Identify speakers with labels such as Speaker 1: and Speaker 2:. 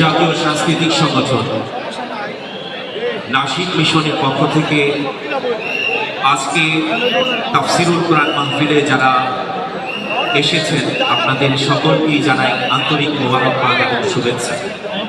Speaker 1: জাতীয় সাংস্কৃতিক সংগঠন নাসিক মিশনের পক্ষ থেকে আজকে তাফসিরুল কোরআন মাহফিলে যারা এসেছেন, আপনাদের সকলকেই জানাই আন্তরিক মোবারকবাদ এবং শুভেচ্ছা।